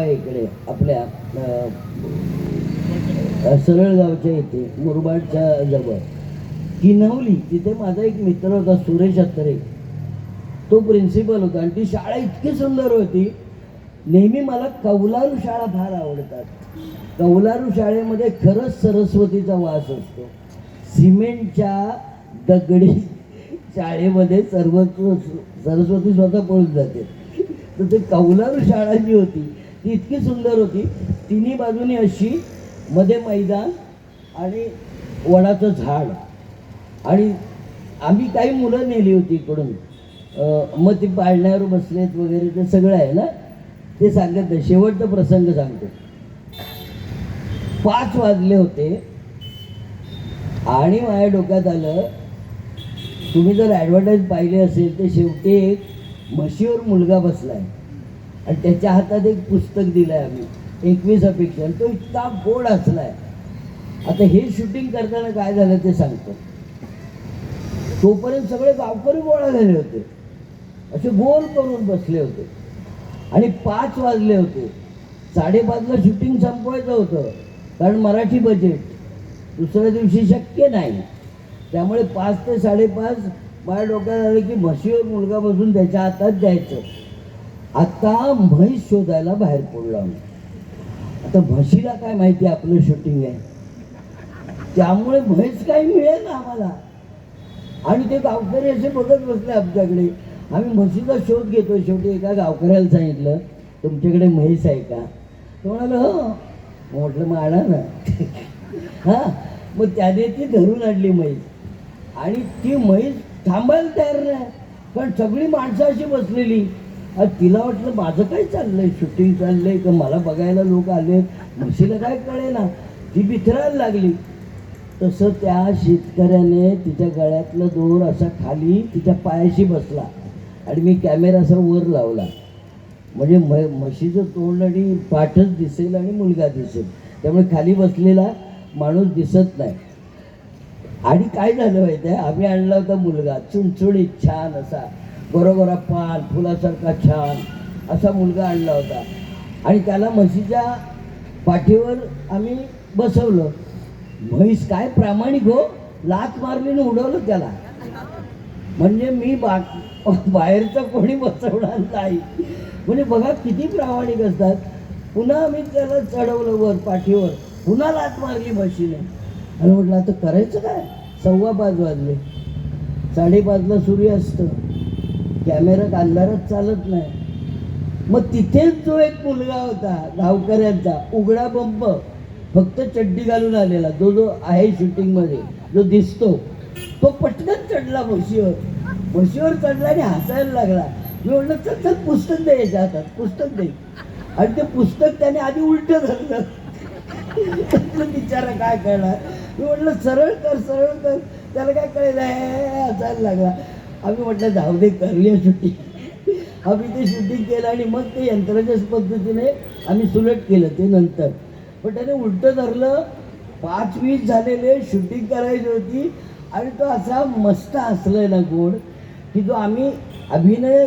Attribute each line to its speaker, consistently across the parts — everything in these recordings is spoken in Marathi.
Speaker 1: आहे इकडे आपल्या सरळगावच्या इथे मुरबाडच्या जवळ किनवली तिथे माझा एक मित्र होता सुरेश अत्तरे. तो प्रिन्सिपल होता आणि ती शाळा इतकी सुंदर होती. नेहमी मला कौलारू शाळा फार आवडतात. कौलारू शाळेमध्ये खरंच सरस्वतीचा वास असतो. सिमेंटच्या दगडी शाळेमध्ये सर्व सरस्वती स्वतः पळून जाते. तर ते कौलारू शाळा जी होती ती इतकी सुंदर होती. तिन्ही बाजूनी अशी मध्ये मैदान आणि वडाचं झाड. आणि आम्ही काही मुलं नेली होती इकडून. मग ती पाळण्यावर बसलेत वगैरे ते सगळं आहे ना? ते सांगत नाही. शेवटचा प्रसंग सांगतो. पाच वाजले होते. आणि माझ्या डोक्यात आलं तुम्ही जर ॲडव्हर्टाईज पाहिले असेल तर शेवटी एक म्हशीवर मुलगा बसला आहे आणि त्याच्या हातात एक पुस्तक दिलं आहे आम्ही एकवीस अपेक्षा आणि तो इतका गोड आहे आता हे शूटिंग करताना काय झालं ते सांगतो. तोपर्यंत सगळे गावकरी गोळा झाले होते. असे गोल करून बसले होते. आणि पाच वाजले होते. साडेपाचला शूटिंग संपवायचं होतं कारण मराठी बजेट दुसऱ्या दिवशी शक्य नाही. त्यामुळे पाच ते साडेपाच माझ्या डोक्यात आलं की म्हशीवर मुलगा बसून त्याच्या हातात द्यायचं. आता म्हैस शोधायला बाहेर पडलो आम्ही. आता म्हशीला काय माहिती आपलं शूटिंग आहे? त्यामुळे म्हैस काही मिळेल ना आम्हाला. आणि ते गावकरी असे बघत बसले आमच्याकडे. आम्ही म्हशीचा शोध घेतो शेवटी. एका गावकऱ्याला सांगितलं तुमच्याकडे म्हैस आहे का? तो म्हणाला हो. म्हटलं मग आणा ना. हां? मग त्याने ती धरून आणली म्हैस. आणि ती म्हैस थांबायला तयार नाही. कारण सगळी माणसं अशी बसलेली. तिला वाटलं माझं काय चाललंय? शूटिंग चाललंय का? मला बघायला लोक आले म्हशीला काय कळेना? ती बिथरायला लागली. तसं त्या शेतकऱ्याने तिच्या गळ्यातलं दोर असा खाली तिच्या पायाशी बसला. आणि मी कॅमेरा असा वर लावला. म्हणजे म म्हशीचं तोंड आणि पाठच दिसेल आणि मुलगा दिसेल. त्यामुळे खाली बसलेला माणूस दिसत नाही. आणि काय झालं माहिती आहे आम्ही आणला होता मुलगा. चुणचुणीत छान असा. बरोबर पान फुलासारखा छान असा मुलगा आणला होता. आणि त्याला म्हशीच्या पाठीवर आम्ही बसवलं. म्हैस काय प्रामाणिक हो लात मारलीने उडवलं त्याला. म्हणजे मी बा बाहेरचं कोणी बसवणार नाही. म्हणजे बघा किती प्रामाणिक असतात. पुन्हा आम्ही त्याला चढवलं वर पाठीवर. पुन्हा लात मारली म्हशीने. आणि म्हटलं आता करायचं काय? सव्वा पाच वाजले. साडेपाचला सूर्य असतं. कॅमेरा अंधारात चालत नाही. मग तिथेच जो एक मुलगा होता गावकऱ्यांचा उघडा बंब फक्त चड्डी घालून आलेला जो जो आहे शूटिंगमध्ये जो दिसतो तो पटकन चढला म्हशीवर. म्हशीवर चढला आणि हसायला लागला. मी म्हटलं चल चल पुस्तक दे याच्या हातात पुस्तक दे. आणि ते पुस्तक त्याने आधी उलट धरलं. बिचारा काय करणार? मी म्हटलं सरळ कर सरळ कर. त्याला काय कळेल हे हसायला लागला. आम्ही म्हटलं जाऊ दे करूया शूटिंग आम्ही ते शूटिंग केलं आणि मग ते यंत्राच्या पद्धतीने आम्ही सुलट केलं ते नंतर. पण त्याने उलटं धरलं पाच वीस झालेले शूटिंग करायची होती आणि तो असा मस्त हसलाय ना गोड की जो आम्ही अभिनय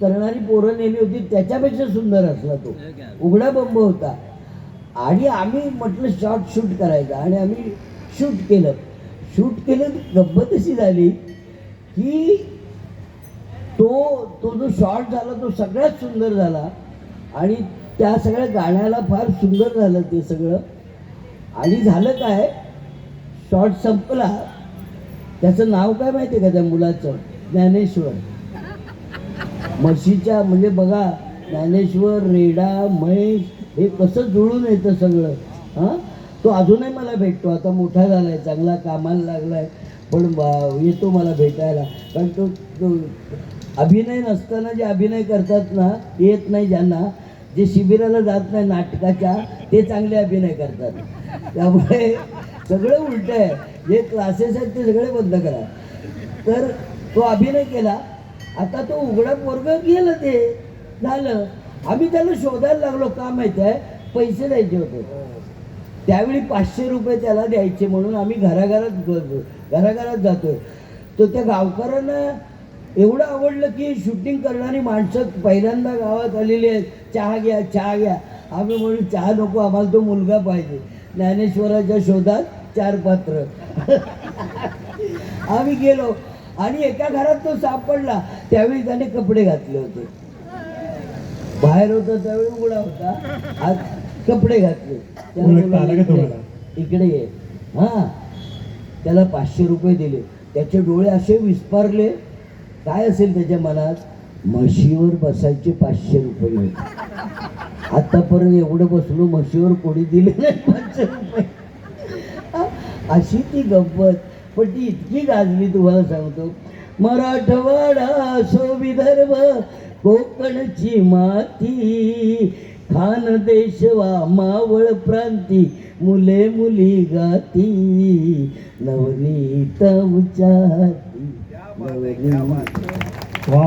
Speaker 1: करणारी पोरं नेली होती त्याच्यापेक्षा सुंदर असला तो. उघडा बंब होता. आणि आम्ही म्हटलं शॉर्ट शूट करायचा. आणि आम्ही शूट केलं. शूट केलं तर गंमत अशी झाली की तो तो जो शॉर्ट झाला तो सगळ्यात सुंदर झाला. आणि त्या सगळ्या गाण्याला फार सुंदर झालं ते सगळं. आणि झालं काय? शॉर्ट संपला. त्याचं नाव काय माहिती का त्या मुलाचं? ज्ञानेश्वर. म्हशीच्या म्हणजे बघा ज्ञानेश्वर रेडा महेश हे कसं जुळून येतं सगळं. हां? तो अजूनही मला भेटतो. आता मोठा झाला आहे चांगला कामाला लागला आहे पण बा- येतो मला भेटायला. कारण तो तो अभिनय नसताना जे अभिनय करतात ना येत नाही ज्यांना. जे शिबिराला जात नाही नाटकाच्या ते चांगले अभिनय करतात. त्यामुळे सगळं उलट आहे. जे क्लासेस आहेत ते सगळे बंद करा. तर तो अभिनय केला. आता तो उघडा पोरग गेलं ते. झालं. आम्ही त्याला शोधायला लागलो का माहिती आहे? पैसे द्यायचे होते. त्यावेळी पाचशे रुपये त्याला द्यायचे म्हणून आम्ही घराघरात घराघरात जातोय. तर त्या गावकऱ्यांना एवढं आवडलं की शूटिंग करणारी माणसं पहिल्यांदा गावात आलेली आहेत. चहा घ्या चहा घ्या. आम्ही म्हणून चहा नको आम्हाला तो मुलगा पाहिजे. ज्ञानेश्वराच्या शोधात चार पात्र. आम्ही गेलो आणि एका घरात तो सापडला. त्यावेळी त्याने कपडे घातले होते. बाहेर होता त्यावेळी उघडा होता. आज कपडे घातले. त्याला इकडे ये. हा. त्याला पाचशे रुपये दिले. त्याचे डोळे असे विस्पारले. काय असेल त्याच्या मनात? म्हशीवर बसायचे पाचशे रुपये आतापर्यंत एवढं बसलो म्हशीवर कोणी दिले नाही पाचशे रुपये. अशी ती गंमत. पण ती इतकी गाजली तुम्हाला सांगतो. मराठवाडा असो विदर्भ कोकणची माती खान देशवा मावळ प्रांती मुले मुली गाती नवनीत उचाती नवनीत.
Speaker 2: वा